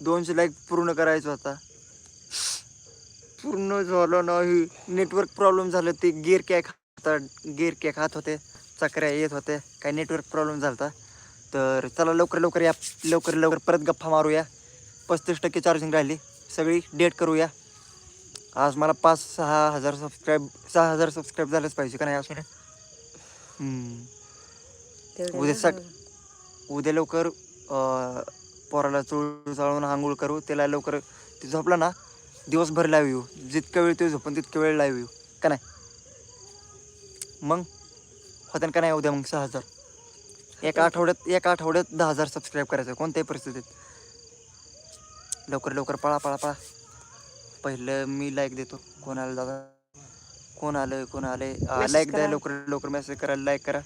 दोनशे लाईक पूर्ण करायचं होता. पूर्ण झालं नाही. नेटवर्क प्रॉब्लेम झालं ते गेअर कॅक हातात गेअर कॅक हात होते चकऱ्या येत होते काही नेटवर्क प्रॉब्लेम झाला होता तर चला लवकर लवकर या लवकर लवकर परत गप्पा मारूया. पस्तीस टक्के चार्जिंग राहिली. सगळी डेट करूया. आज मला पाच सहा हजार सबस्क्राईब सहा हजार सबस्क्राईब झालंच पाहिजे का नाही असं तेवढं उद्या. सक उद्या लवकर पोराला चूळ चाळून आंघोळ करू त्याला लवकर ते झोपला ना दिवसभर लाईव्ह येऊ. जितका वेळ ते झोपून तितका वेळ लाईव्ह येऊ. का नाही? मग? होत्या का नाही उद्या मग सहा हजार? एका आठवड्यात एका आठवड्यात दहा हजार सबस्क्राईब करायचं कोणत्याही परिस्थितीत. लवकर लवकर पळा पळा पळा. पहिलं मी लाईक देतो. कोण आलं दादा? कोण आलं कोण आले लाईक द्या करा. लवकर लवकर मेसेज करा लाईक करा.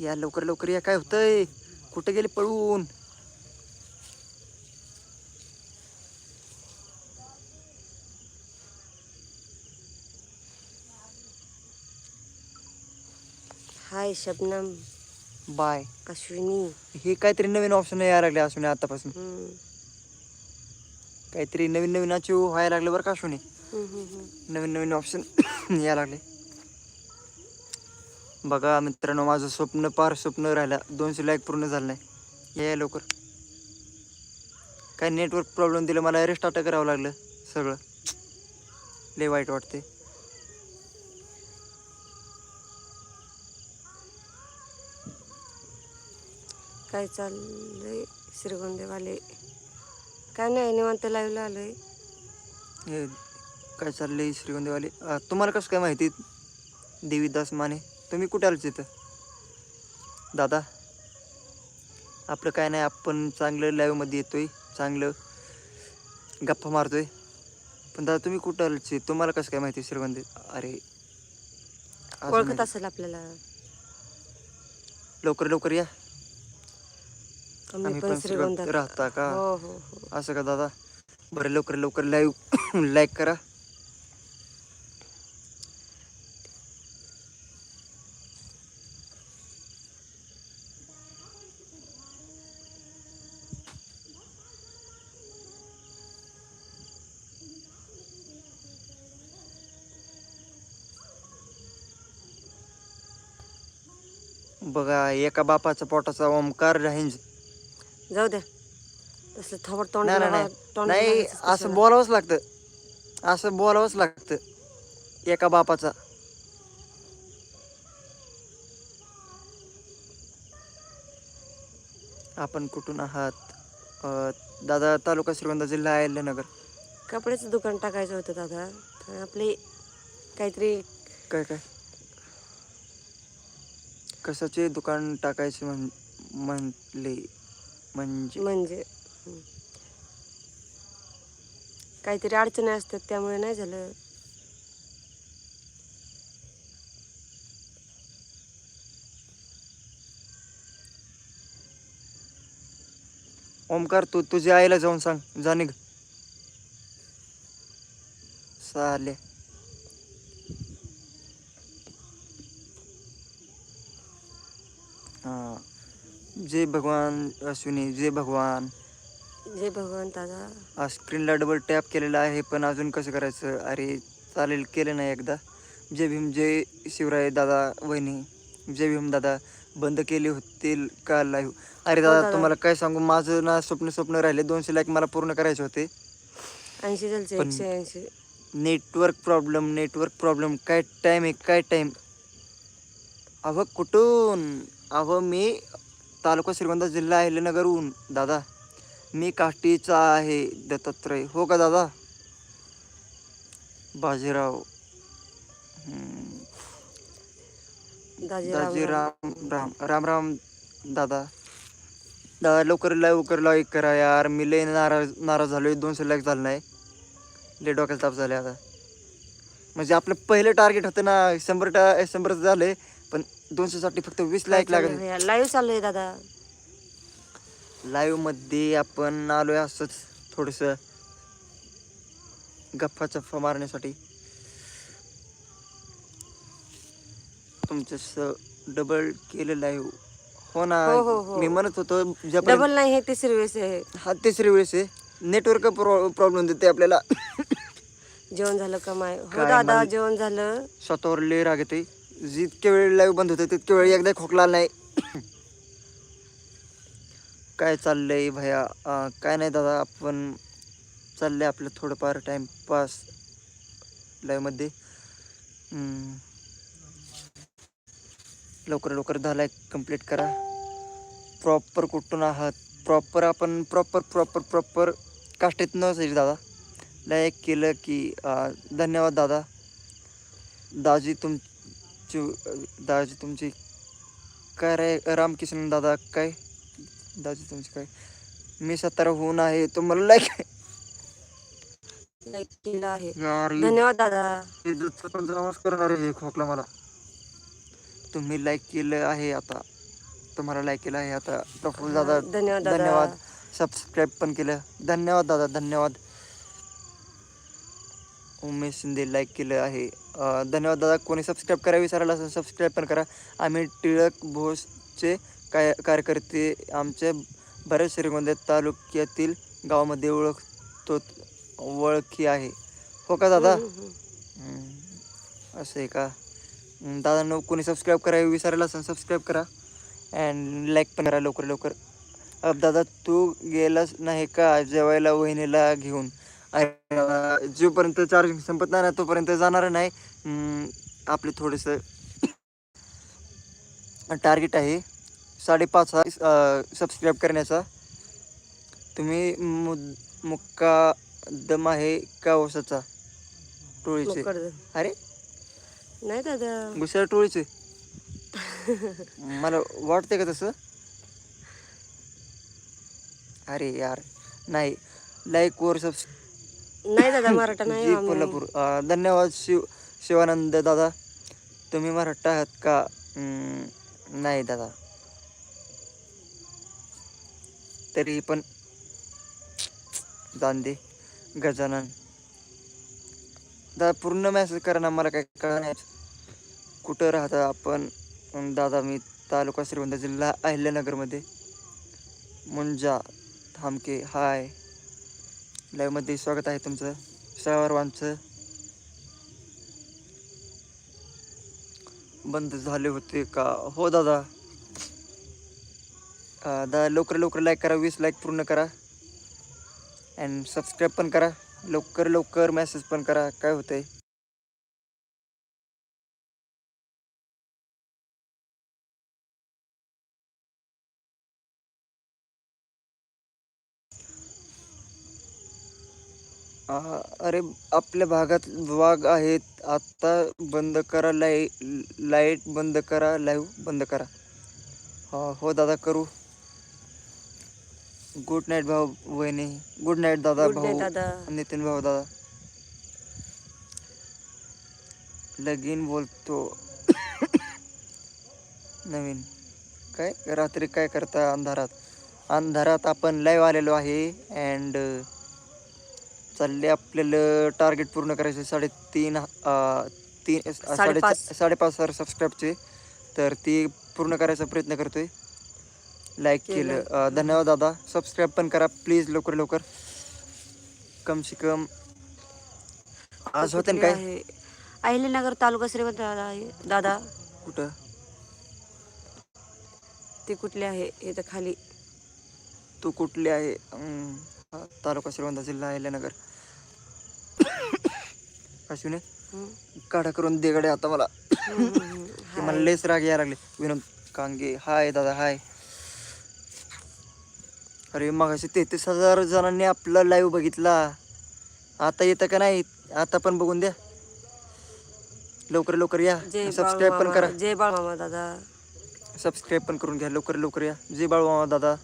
या लवकर लवकर या. काय होतंय? कुठे गेले पळून? हाय शबनम. बाय. अश्विनी. हे काहीतरी नवीन ऑप्शन यायला लागले अश्विनी आतापासून. हम्म. काहीतरी नवीन नवीन अचीव व्हायला लागले बरं का अश्विनी? हम्म, हम्म, हम्म. नवीन नवीन ऑप्शन यायला लागले. बघा मित्रांनो माझं स्वप्न पार स्वप्न राहिलं. दोनशे लाईक पूर्ण झालं नाही. या लवकर. काय नेटवर्क प्रॉब्लेम दिलं मला रिस्टार्ट करावं लागलं सगळं. लय वाईट वाटते काय चाललंय श्रीगोंदेवाले? काय नाही निवांत लाईव्हला आलोय. हे काय चाललंय श्रीगोंदेवाले? तुम्हाला कसं काय माहिती? देवीदास माने. तुम्ही कुठे आलं तिथं दादा आपलं काय नाही आपण चांगलं लाईव्हमध्ये येतोय चांगलं गप्पा मारतोय. पण दादा तुम्ही कुठं आलचे तुम्हाला कसं काय माहिती श्रीगोंदे? अरे ओळखत. असेल आपल्याला. लवकर लवकर या. आम्ही पण राहता का? हो हो हो. असं का दादा? बरं लवकर लवकर लाईव्ह लाईक करा. बघा एका बापाचा पोटाचा ओमकार राहींज जाऊ द्या तसं तोंड नाही तोंड असं कशाला? बोलावंच लागतं. असं बोलावंच लागतं. एका बापाचा. आपण कुठून आहात? अं, दादा तालुका श्रीगोंदा जिल्हा अहिल्यानगर. कपड्याचं दुकान टाकायचं होतं दादा. तर आपले काहीतरी काय काय? कशाचे दुकान टाकायचे म्हण म्हटले म्हणजे? म्हणजे. काहीतरी अडचणी असतात त्यामुळे नाही झालं. ओमकार तू तुझ्या आईला जाऊन सांग. जा निघ. चाले जय भगवान अश्विनी जय भगवान. जय भगवान दादा. स्क्रीनला डबल टॅप केलेला आहे पण अजून कसं करायचं? अरे चालेल केलं नाही एकदा. जय भीम जय शिवराय दादा वहिनी. जय भीम दादा बंद केले होतील का लाईव्ह अरे दादा दादा. तुम्हाला काय सांगू? माझं ना स्वप्न स्वप्न राहिले. दोनशे लाईक मला पूर्ण करायचे होते. ऐंशी झालचे पण- एकशे ऐंशी. नेटवर्क प्रॉब्लेम नेटवर्क प्रॉब्लेम काय टाईम आहे काय टाईम अहो कुठून? अहो मी तालुका श्रीगोंदा जिल्हा अहिल्यानगरहून. दादा मी काष्टीचा आहे दत्तात्रय. हो का दादा? बाजीराव. राम राम राम दादा. दादा लवकर लवकर लाईक करा यार. मी लय नाराज नाराज झालोय. दोनशे लाईक झालं नाही. लय डोक्याला ताप झाले आता. म्हणजे आपलं पहिलं टार्गेट होतं ना शंभर टा शंभर झाले पण दोनशेसाठी फक्त वीस लाईक लागले. लाईव्ह चालू आहे दादा. लाईव्हमध्ये आपण आलोय असंच थोडस गप्पा चप्पा मारण्यासाठी. तुमचं डबल केलं लाईव्ह हो ना हो, हो, हो. मी म्हणत होतो डबल नाही हे तिसरी वेळेस आहे. हा तिसरी वेळेस आहे. नेटवर्क प्रॉब्लेम देते आपल्याला. जेवण झालं का माय हो काय दादा जेवण झालं. स्वतःवर लय राग येते जितके वेळ लाईव्ह बंद होते तितके वेळ एकदा खोकला नाही. काय चाललंय भया? काय नाही दादा आपण चाललंय आपलं थोडंफार टाईमपास लाईव्हमध्ये लवकर लवकर दहा लाईक कंप्लीट करा. प्रॉपर कुठून आहात? प्रॉपर आपण प्रॉपर प्रॉपर प्रॉपर काष्टीत नसेल दादा. लाईक केलं की धन्यवाद दादा. दाजी तुम तुमची दाजी तुमची काय रे रामकिशन दादा काय? दाजी तुमची काय? मी साताराहून आहे तुम्हाला लाईक लाईक केलं आहे. यार धन्यवाद दादा. आवाज़ करणार आहे खोकला मला. तुम्ही लाईक केलं आहे आता. तुम्हाला लाईक केलं आहे आता. प्रफुल्ल दादा धन्यवाद दादा. धन्यवाद. सबस्क्राईब पण केलं. धन्यवाद दादा धन्यवाद. उमेश शिंदे लाईक केलं आहे. अं, धन्यवाद दादा. कोणी सबस्क्राईब करा विचारायला असेल सबस्क्राईब पण करा. आम्ही टिळक भोसचे काय कार्यकर्ते आमच्या बऱ्याच श्रीगोंदा तालुक्यातील गावामध्ये ओळखतो ओळखी आहे. हो का दादा? हम्म. हम्म, असं आहे का? दादा कोणी सबस्क्राईब करा विचारायला असेल सबस्क्राईब करा. अँड लाईक पण करा लवकर लवकर. अब दादा तू गेलास नाही का जेवायला वहिनीला घेऊन? जोपर्यंत चार्जिंग संपत नाही ना तोपर्यंत जाणार नाही. आपले थोडंसं टार्गेट आहे. साडेपाच हा सबस्क्राईब करण्याचा. तुम्ही मुद मुक्कादम आहे का ओसाचा टोळीचे. अरे? नाही दादा. गुसाळ टोळीचे. मला वाटते का तसं? अरे यार नाही. लाईक वर सबस नाही दादा मराठा नाही जी आम्ही. कोल्हापूर. अं, धन्यवाद शिव शिवानंद दादा. तुम्ही मराठा आहात का? नाही दादा. तरी पण दांदे गजानन. दादा पूर्ण मेसेज करा ना मला काय कळलं नाही. कुठं राहता आपण? अं, दादा मी तालुका श्रीगोंदा जिल्हा अहिल्यानगरमध्ये. मुंजा थांबके हाय. लाईव्हमध्ये स्वागत आहे तुमचं. सर्वांचं बंद झाले होते का? हो दादा. दादा लवकर लवकर लाईक करा वीस लाईक पूर्ण करा. अँड सबस्क्राईब पण करा. लवकर लवकर मेसेज पण करा. काय होतं आहे अरे आपल्या भागात वाघ आहेत. आता बंद करा लाई लाइट बंद करा लाईव्ह बंद करा. हा हो दादा करू. गुड नाईट भाऊ वहिनी. गुड नाईट दादा Good night, भाऊ दादा. नितीन भाऊ दादा. लगीन बोलतो. नवीन. काय? रात्री काय करता अंधारात? अंधारात आपण लाईव्ह आलेलो आहे अँड चालले आपल्याला टार्गेट पूर्ण करायचे साडेतीन तीन साडे साडेपाच. हजार सबस्क्राईबचे तर ती पूर्ण करायचा प्रयत्न करतोय. लाईक केलं. धन्यवाद दादा. सबस्क्राईब पण करा प्लीज लवकर लवकर. कम से कम. आज होते ना काय? अहिल्यानगर तालुका श्रीमंत दादा. कुठं? ते कुठले आहे? इथं खाली. तू कुठले आहे? हा, तालुका श्रीवंत जिल्हा अहिल्यानगर. अश्विनी. काढा करून दे गड्या आता मला. मला लेस राग यायला लागले. विनोद कांगे हाय दादा हाय. अरे मगाशी तेहतीस हजार जणांनी आपला लाईव्ह बघितला. आता येतं का नाही? आता पण बघून द्या. लवकर लवकर या. जय सबस्क्राईब पण करा. जय बाळमामा दादा. सबस्क्राईब पण करून घ्या. लवकर लवकर या. जय बाळू मामा दादा.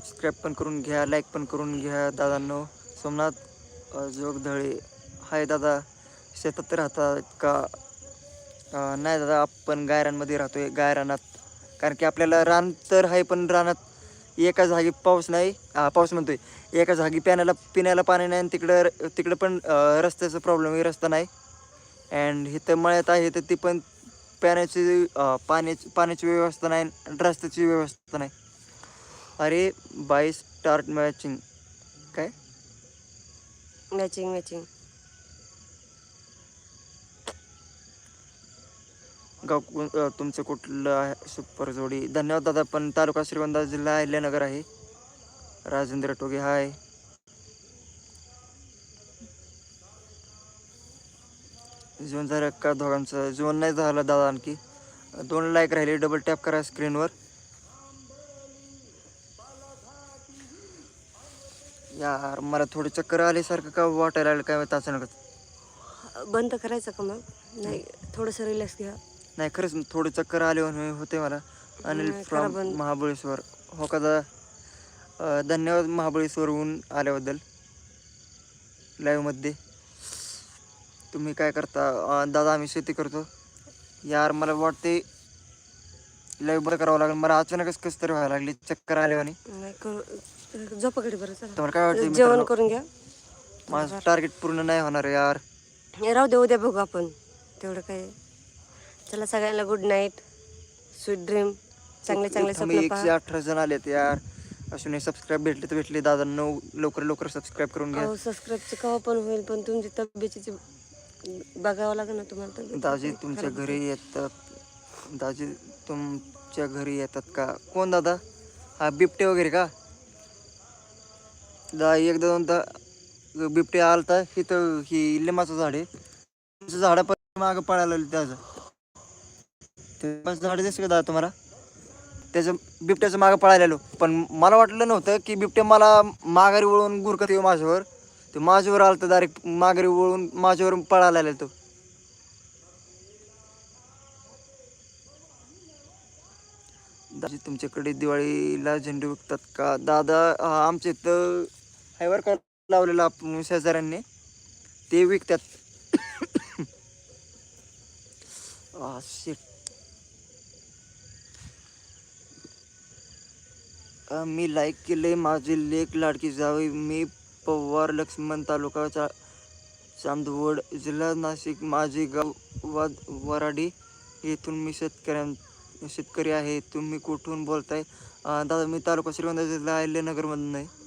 सबस्क्राईब पण करून घ्या लाईक पण करून घ्या दादांनो. सोमनाथ जोगधळे हाय दादा. शेतात राहतात का नाही दादा आपण गायरांमध्ये राहतोय गायरानात. कारण की आपल्याला रान तर आहे पण रानात एका जागी पाऊस नाही. पाऊस म्हणतोय. एका जागी पिण्याला पिण्याला पाणी नाही आणि तिकडं तिकडं पण रस्त्याचा प्रॉब्लेम आहे रस्ता नाही. अँड इथं मळ्यात आहे तर ती पण पाण्याची पाण्याची पाण्याची व्यवस्था नाही रस्त्याची व्यवस्था नाही. अरे बाय स्टार्ट मॅचिंग काय? मॅचिंग मॅचिंग गाव कोण- तुमचं कुठलं आहे? सुपर जोडी. धन्यवाद दादा पण तालुका श्रीगोंदा जिल्हा अहिल्यानगर आहे. राजेंद्र टोगे हाय. जेवण झालं का दोघांचं? जेवण नाही झालं दादा आणखी. दोन लाईक राहिले. डबल टॅप करा स्क्रीनवर यार मला थोडी चक्कर आल्यासारखं का वाटायला लागलं? काय अचानकच बंद करायचं का मग? नाही थोडंसं रिलॅक्स घ्या. नाही खरंच थोडं चक्कर आले म्हणून होते मला. अनिल नाही, फ्रॉम बंद. महाबळेश्वर. हो का दादा अं, धन्यवाद महाबळेश्वरहून आल्याबद्दल. लाईव्हमध्ये तुम्ही काय करता? अं, दादा आम्ही शेती करतो. यार मला वाटते लाईव्ह बरं करावं लागेल. मला अचानकच कसं तरी व्हायला लागली. चक्कर आल्यावानी नाही करू झोपाकडे बरं चला. तुम्हाला काय वाटतं जेवण मित्रांनो? करून घ्या. माझं टार्गेट पूर्ण नाही होणार यार. हे राहू दे उद्या बघू आपण. तेवढं काय. चला सगळ्यांना गुड नाईट स्वीट ड्रीम चांगले चांगले स्वप्न एकशे पहा. अठरा जण आलेत यार. असून सबस्क्राईब भेटले तर भेटले. दादा नऊ लवकर लवकर सबस्क्राईब करून घ्या. अहो सबस्क्राईबचं केव्हा पण होईल पण तुमची तब्येतीची बघावं लागेल ना तुम्हाला तब्येत दाजी तुमच्या घरी येतात. दाजी तुमच्या घरी येतात का? कोण दादा? हा बिबटे वगैरे का? दा एकदा दोनदा बिबटे आलता. इथं ही लिंबाचं झाड आहे. तुमचं झाड पण मागं पळायला त्याचं. ते झाड दिसतं का दादा तुम्हाला? त्याचं बिबट्याचं मागं पळायला पण मला वाटलं नव्हतं की बिबटे मला माघारी वळून गुरकत येऊ माझ्यावर. ते माझ्यावर आलं तर डायरेक्ट माघारी वळून माझ्यावर पळायला तो. दाजी तुमच्याकडे दिवाळीला झेंडू विकतात का? दादा आमच्या इथं हायवर का लावलेला आपण शेजाऱ्यांनी ते विकतात. मी लाईक केले माझे लेख लाडकी जावे मी पवार लक्ष्मण तालुका चा चांदवड जिल्हा नाशिक. माझे गाव वाद वराडी येथून मी शेतकऱ्यां शेतकरी आहे तुम्ही कुठून बोलताय? दादा मी तालुका श्रीगोंदा जिल्हा अहिल्यानगरमधून आहे.